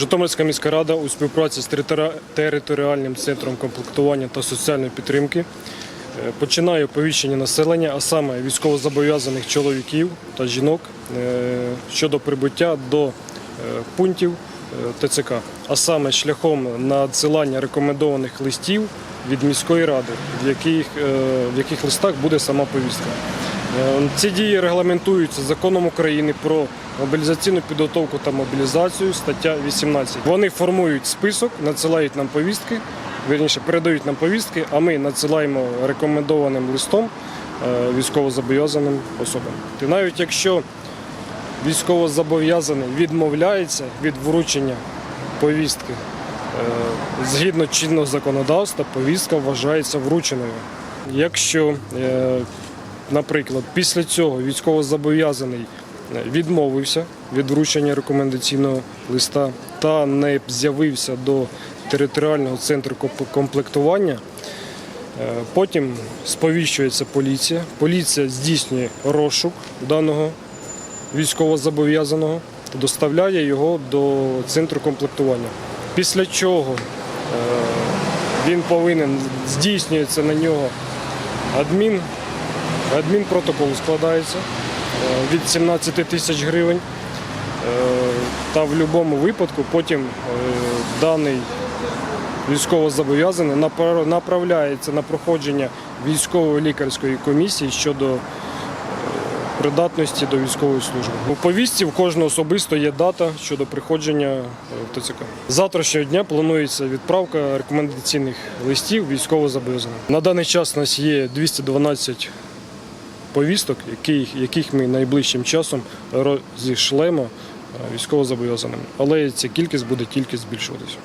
Житомирська міська рада у співпраці з територіальним центром комплектування та соціальної підтримки е, починає оповіщення населення, а саме військовозобов'язаних чоловіків та жінок е, щодо прибуття до е, пунктів ТЦК, а саме шляхом надсилання рекомендованих листів від міської ради, в яких, в яких листах буде сама повістка. Е, Ці дії регламентуються законом України про мобілізаційну підготовку та мобілізацію, стаття 18. Вони формують список, надсилають нам повістки, вірніше передають нам повістки, а ми надсилаємо рекомендованим листом е, військовозобов'язаним особам. І навіть якщо військовозобов'язаний відмовляється від вручення повістки, е, згідно чинного законодавства, повістка вважається врученою. Якщо Наприклад, після цього військовозобов'язаний відмовився від вручення рекомендаційного листа та не з'явився до територіального центру комплектування. Е, Потім сповіщується поліція. Поліція здійснює розшук даного військовозобов'язаного та доставляє його до центру комплектування. Після чого е, він повинен здійснюється на нього адмін Адмінпротокол складається е, від 17 тисяч гривень. Е, Та в будь-якому випадку потім е, даний військовозобов'язаний напра- направляється на проходження військової лікарської комісії щодо придатності до військової служби. У повістці в кожного особисто є дата щодо приходження в ТЦК. Завтрашнього дня планується відправка рекомендаційних листів військовозобов'язаним. На даний час у нас є 212 повісток, яких, яких ми найближчим часом розішлемо е, військовозобов'язаним. Але ця кількість буде тільки збільшуватися.